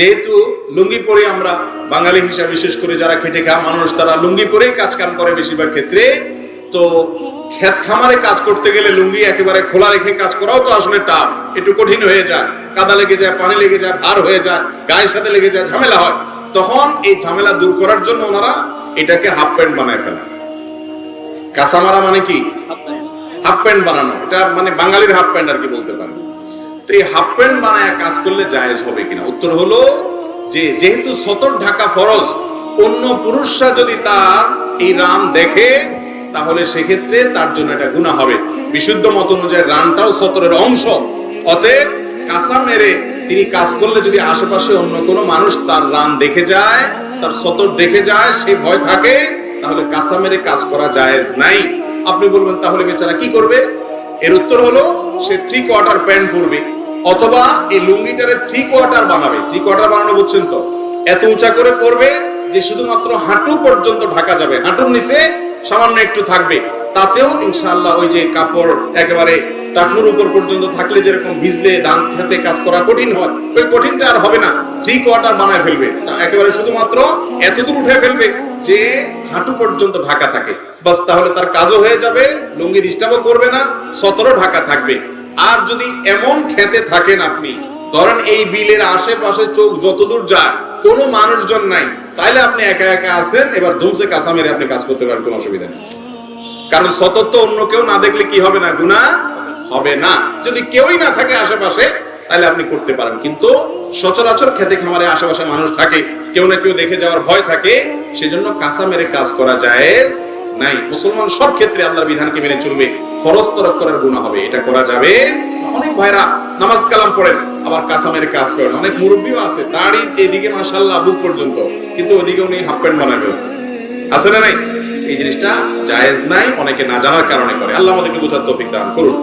যেহেতু লুঙ্গি পরে আমরা বাঙালি হিসাবে বিশেষ করে যারা খেটে খাওয়া মানুষ তারা লুঙ্গি পরেই কাজ কাম করে বেশিরভাগ ক্ষেত্রে। তো ক্ষেত খামারে কাজ করতে গেলে লুঙ্গি একেবারে খোলা রেখে কাজ করাও তো আসলে টাফ একটু কঠিন হয়ে যায় কাদা লেগে যায় পানি লেগে যায় ভার হয়ে যায় গায়ের সাথে লেগে যায় ঝামেলা হয়। তখন এই ঝামেলা দূর করার জন্য ওনারা এটাকে হাফ প্যান্ট বানায় ফেলা। কাঁচামারা মানে কি? হাফ প্যান্ট বানানো। এটা মানে বাঙালির হাফ প্যান্ট আর কি বলতে পারেন। তো এই হাফ প্যান্ট বানায় করলে জায়েজ হবে কিনা? উত্তর হলো যে, যেহেতু সতর ঢাকা ফরজ, অন্য পুরুষরা যদি তার এই রান দেখে, তাহলে সেক্ষেত্রে তার জন্য এটা গুণা হবে। বিশুদ্ধ মত অনুযায়ী রানটাও সতরের অংশ। অতএব কাঁচা মেরে তিনি কাজ করলে যদি আশেপাশে অন্য কোনো মানুষ তার রান দেখে যায়, তার সতর দেখে যায়, সে ভয় থাকে, তাহলে কাঁচা মেরে কাজ করা জায়েজ নাই। আপনি বলবেন, তাহলে বেচারা কি করবে? এর উত্তর হলো, সে থ্রি কোয়ার্টার প্যান্ট পরবে। অথবা এই লুঙ্গিটারে থ্রি কোয়ার্টার বানাবে। থ্রি কোয়ার্টার বানানো বুঝছেন তো? এত উঁচা করে পরবে যে শুধুমাত্র হাঁটু পর্যন্ত ঢাকা যাবে। হাঁটুর নিচে সামান্য একটু থাকবে। তাতেও ইনশাআল্লাহ ওই যে কাপড় একেবারে টাকনুর উপর পর্যন্ত থাকলে যেরকম ভিজলে ধান খেতে কাজ করা কঠিন হয়, ওই কঠিনটা আর হবে না। থ্রি কোয়ার্টার বানায় ফেলবে। একেবারে শুধুমাত্র এতদূর উঠে ফেলবে যে হাঁটু পর্যন্ত ঢাকা থাকে। বাস তাহলে তার কাজও হয়ে যাবে, লুঙ্গি ডিস্টার্বও করবে না সতরও ঢাকা থাকবে। আর যদি এমন খেতে থাকেন আপনি, ধরেন এই বিলের আশেপাশে চোখ যতদূর যায়, কোনো মানুষজন নাই, তাইলে আপনি একা একা আছেন, এবার ধুমসে কাঁচা মেরে আপনি কাজ করতে পারেন, কোনো অসুবিধা নেই। কারণ সতত অন্য কেউ না দেখলে কি হবে না গুণা হবে না। যদি কেউই না থাকে আশেপাশে তাহলে আপনি করতে পারেন। কিন্তু সচরাচর খেতে খামারে আশেপাশে মানুষ থাকে, কেউ না কেউ দেখে যাওয়ার ভয় থাকে, সেজন্য কাঁচা মেরে কাজ করা জায়েজ নাই। মুসলমান সব ক্ষেত্রে আল্লাহর বিধানকে মেনে চলবে। ফরজ তরক করার গুণা হবে। এটা করা যাবে অনেক ভাইরা নামাজ কালাম পড়েন, আবার কাঁচা মেরে কাজ করেন। অনেক মুরব্বীও আছে, দাড়ি এদিকে মাশাল্লাহ বুক পর্যন্ত, কিন্তু ওদিকে উনি হাফ প্যান্ট বানায় ফেলছে আছে না নাই? এই জিনিসটা জায়েজ নাই, অনেকে না জানার কারণে করে। আল্লাহ আমাদেরকে বোঝার তৌফিক দান করুন।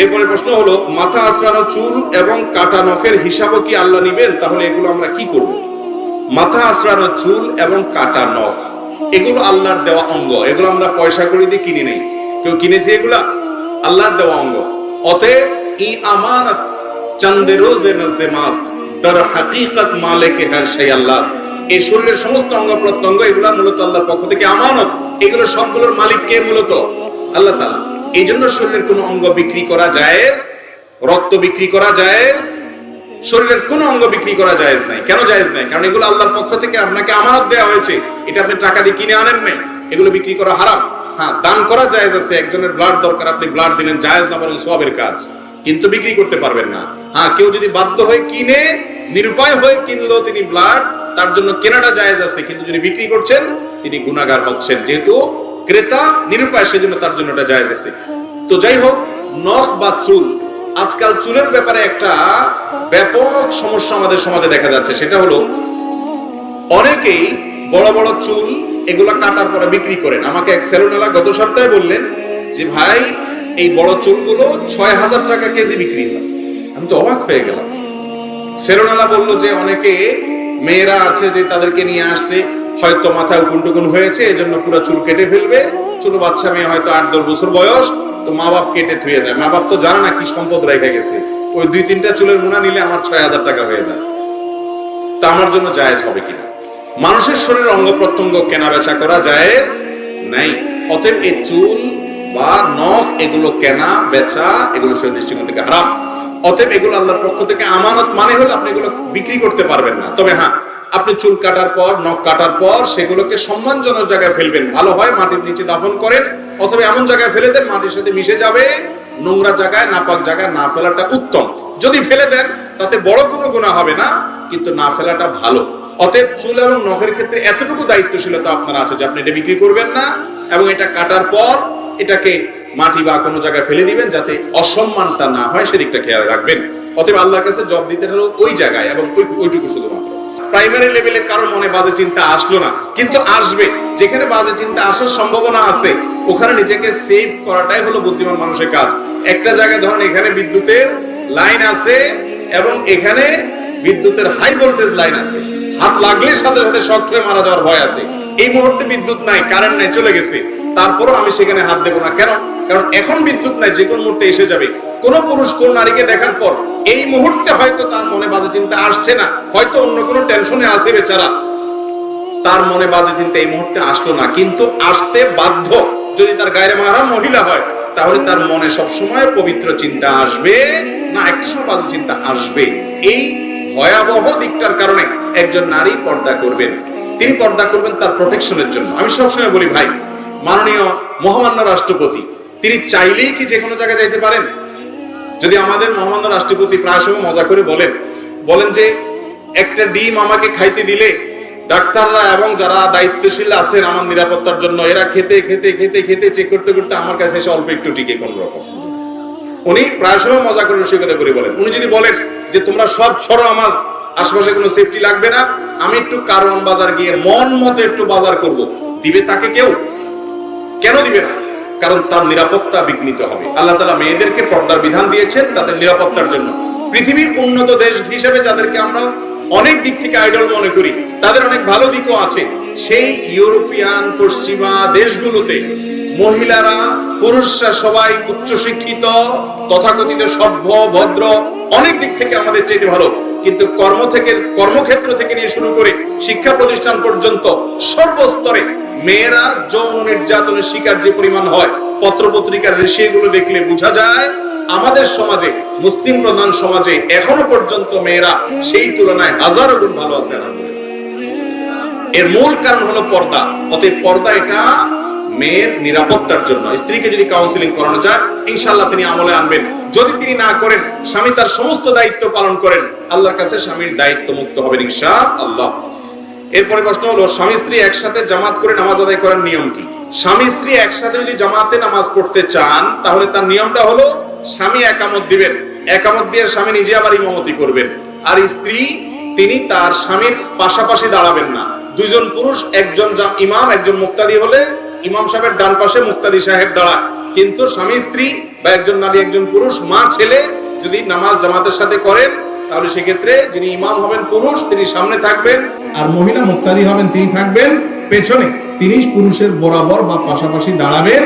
এরপরে প্রশ্ন হলো, মাথা আশ্রানো চুল এবং কাটা নখের হিসাবও কি আল্লাহ নিবেন? তাহলে এগুলো আমরা কি করব? মাথা আশ্রানো চুল এবং কাটা নখ। এগুলো আল্লাহর দেওয়া অঙ্গ। এগুলো আমরা পয়সা করে দিয়ে কিনে নেই। কেউ কিনেছে এগুলা? আল্লাহর দেওয়া অঙ্গ। অতএব ই আমানত চন্দে নজদে দর হাকিকত হার সেই আল্লাহ। এই শরীরের সমস্ত অঙ্গ প্রত্যঙ্গ, এগুলা মূলত আল্লাহর পক্ষ থেকে আমানত। এগুলো সবগুলোর মালিক কে মূলত? আল্লাহ এই জন্য শরীরের কোনো অঙ্গ বিক্রি করা জায়েজ? রক্ত বিক্রি করা জায়েজ? শরীরের কোনো অঙ্গ বিক্রি করা জায়েজ নাই। কেন জায়েজ নাই? কারণ এগুলো আল্লাহর পক্ষ থেকে আপনাকে আমানত দেওয়া হয়েছে। এটা আপনি টাকা দিয়ে কিনে আনেন নাই। এগুলো বিক্রি করা হারাম। হ্যাঁ দান করা জায়েজ আছে, একজনের ব্লাড দরকার, আপনি ব্লাড দিলেন, জায়েজ না বরং সবের কাজ। কিন্তু বিক্রি করতে পারবেন না। হ্যাঁ কেউ যদি বাধ্য হয়ে কিনে, নিরুপায় হয়ে কিনলো তিনি ব্লাড তার জন্য কেনাটা জায়েজ আছে। কিন্তু যদি বিক্রি করছেন, তিনি গুণাগার হচ্ছেন। যেহেতু ক্রেতা নিরুপায়, সেজন্য তার জন্য এটা জায়েজ আছে। তো যাই হোক, নখ বা চুল আজকাল চুলের ব্যাপারে একটা ব্যাপক সমস্যা আমাদের সমাজে দেখা যাচ্ছে, সেটা হলো অনেকেই বড় বড় চুল এগুলো কাটার পরে বিক্রি করেন। আমাকে এক সেলুনেলা গত সপ্তাহে বললেন যে, ভাই, এই বড় চুলগুলো ছয় হাজার টাকা কেজি বিক্রি হয় আমি তো অবাক হয়ে গেলাম। সেরোনালা বলল যে, অনেকে মেয়েরা আছে যে, তাদেরকে নিয়ে আসছে, হয়তো মাথায় উকুন হয়েছে, এজন্য পুরো চুল কেটে ফেলবে। ছোট বাচ্চা মেয়ে হয়তো আট দশ বছর বয়স তো মা বাপ কেটে থুয়ে যায়। মা বাপ তো জানে না কি সম্পদ রেখে গেছে। ওই দুই তিনটা চুলের মুনা নিলে আমার ছয় হাজার টাকা হয়ে যায়। তা আমার জন্য জায়েজ হবে কিনা? মানুষের শরীরের অঙ্গ প্রত্যঙ্গ কেনা বেচা করা জায়েজ নাই। অতএব এই চুল বা নখ এগুলো কেনা, বেচা, এগুলো শরীর দৃষ্টিকোণ থেকে হারাম। অতএব এগুলো আল্লাহর পক্ষ থেকে আমানত মানে হলো আপনি এগুলো বিক্রি করতে পারবেন না। তবে হ্যাঁ আপনি চুল কাটার পর, নখ কাটার পর, সেগুলোকে সম্মানজনক জায়গায় ফেলবেন। ভালো হয় মাটির নিচে দাফন করেন, অথবা এমন জায়গায় ফেলে দেন, মাটির সাথে মিশে যাবে, নোংরা জায়গায়, নাপাক জায়গায় না ফেলাটা উত্তম। যদি ফেলে দেন, তাতে বড় কোনো গুণা হবে না, কিন্তু না ফেলাটা ভালো। অতএব চুল এবং নখের ক্ষেত্রে এতটুকু দায়িত্বশীলতা আপনার আছে যে আপনি এটা বিক্রি করবেন না, এবং এটা কাটার পর এটাকে মাটি বা কোনো জায়গায় ফেলে দিবেন, যাতে অসম্মানটা না হয়, সেদিকটা খেয়াল রাখবেন। অতএব আল্লাহর কাছে জব দিতে হলো ওই জায়গায়, এবং ওই ওইটুকু শুধুমাত্র। প্রাইমারি লেভেলে কারও মনে বাজে চিন্তা আসলো না। কিন্তু আসবে। যেখানে বাজে চিন্তা আসার সম্ভাবনা আছে, ওখানে নিজেকে সেভ করাটাই হলো বুদ্ধিমান মানুষের কাজ। একটা জায়গায় ধরেন এখানে বিদ্যুতের লাইন আছে এবং এখানে বিদ্যুতের হাই ভোল্টেজ লাইন আছে। হাত লাগলে সাথে সাথে শক হয়ে মারা যাওয়ার ভয় আছে। এই মুহূর্তে বিদ্যুৎ নাই কারেন্ট নাই, চলে গেছে। তারপরও আমি সেখানে হাত দেবো না। কেন? কারণ এখন বিদ্যুৎ নাই, যে কোন মুহূর্তে এসে যাবে। কোন পুরুষ কোন নারীকে দেখার পর এই মুহূর্তে হয়তো তার মনে বাজে চিন্তা আসছে না। হয়তো অন্য কোনো টেনশনে আছে বেচারা। তার মনে বাজে চিন্তা এই মুহূর্তে আসলো না। কিন্তু আসতে বাধ্য যদি তার গায়ের মাহারাম মহিলা হয়, তাহলে তার মনে সবসময় পবিত্র চিন্তা আসবে না, একটা সময় বাজে চিন্তা আসবে। এই ভয়াবহ দিকটার কারণে একজন নারী পর্দা করবেন। তিনি পর্দা করবেন তার প্রোটেকশনের জন্য। আমি সবসময় বলি, ভাই, মাননীয় মহামান্য রাষ্ট্রপতি, তিনি চাইলেই কি যে কোনো জায়গায় যাইতে পারেন? যদি আমাদের মহামান্য রাষ্ট্রপতি প্রায় সময় মজা করে বলেন বলেন যে, একটা ডিম আমাকে খাইতে দিলে ডাক্তাররা এবং যারা দায়িত্বশীল আছেন আমার নিরাপত্তার জন্য, এরা খেতে খেতে খেতে খেতে চেক করতে করতে আমার কাছে এসে অল্প একটু টিকে কোন রকম। উনি প্রায় সময় মজা করে রসিকতা করে বলেন। উনি যদি বলেন যে, তোমরা সব ছড়ো আমার আশেপাশে কোনো সেফটি লাগবে না, আমি একটু কারওয়ান বাজার গিয়ে মন মতো একটু বাজার করব। দিবে তাকে কেউ? কেন দিবে না? কারণ তার নিরাপত্তা বিঘ্নিত হবে। আল্লাহ তালা মেয়েদেরকে পর্দার বিধান দিয়েছেন তাদের নিরাপত্তার জন্য। পৃথিবীর উন্নত দেশ হিসেবে যাদেরকে আমরা অনেক দিক থেকে আইডল মনে করি, তাদের অনেক ভালো দিকও আছে। সেই ইউরোপিয়ান পশ্চিমা দেশগুলোতে মহিলারা, পুরুষরা সবাই উচ্চশিক্ষিত, তথাকথিত, সভ্য, ভদ্র, অনেক দিক থেকে আমাদের চাইতে ভালো। কিন্তু কর্ম থেকে, কর্মক্ষেত্র থেকে নিয়ে শুরু করে শিক্ষা প্রতিষ্ঠান পর্যন্ত সর্বস্তরে মেয়েরা যৌন নির্যাতনের শিকার যে পরিমাণ হয়, পত্রপত্রিকার রেশিয়েগুলো দেখলে বোঝা যায়, আমাদের সমাজে, মুসলিম প্রধান সমাজে এখনও পর্যন্ত মেয়েরা সেই তুলনায় হাজারো গুণ ভালো আছে এর মূল কারণ হলো পর্দা। অতএব পর্দা এটা মেয়ের নিরাপত্তার জন্য, স্ত্রীকে যদি কাউন্সিলিং করানো যায় ইনশাল্লাহ তিনি আমলে আনবেন। যদি তিনি না করেন, স্বামী তার সমস্ত দায়িত্ব পালন করেন, আল্লাহর কাছে স্বামীর দায়িত্ব মুক্ত হবেন ইনশা আল্লাহ এরপরে প্রশ্ন হলো, স্বামী স্ত্রী একসাথে জামাত করে নামাজ আদায় করার নিয়ম কি? স্বামী স্ত্রী একসাথে যদি জামাতে নামাজ পড়তে চান, তাহলে তার নিয়মটা হলো, স্বামী একামত দিবেন। একামত দিয়ে স্বামী নিজে আবার ইমামতি করবেন। আর স্ত্রী, তিনি তার স্বামীর পাশাপাশি দাঁড়াবেন না। দুইজন পুরুষ, একজন ইমাম, একজন মুক্তাদি হলে ইমাম সাহেবের ডান পাশে মুক্তাদি সাহেব দাঁড়ায় কিন্তু স্বামী, স্ত্রী বা একজন নারী, একজন পুরুষ, মা, ছেলে যদি নামাজ জামাতের সাথে করেন, তাহলে সেক্ষেত্রে যিনি ইমাম হবেন পুরুষ, তিনি সামনে থাকবেন, আর মহিলা মুক্তাদি হবেন, তিনি থাকবেন পেছনে। তিনি পুরুষের বরাবর বা পাশাপাশি দাঁড়াবেন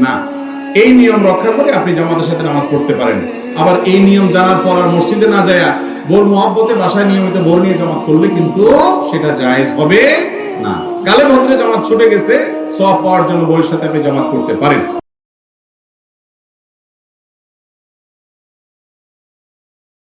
না। এই নিয়ম রক্ষা করে আপনি জামাতের সাথে নামাজ পড়তে পারেন। আবার এই নিয়ম জানার পর আর মসজিদে না যায় বোর মহব্বতে বাসায় নিয়মিত বোর নিয়ে জামাত করলে কিন্তু সেটা জায়েজ হবে না। কালে ভদ্রে জামাত ছুটে গেছে। সব পাওয়ার জন্য সাথে আপনি জমা করতে পারেন।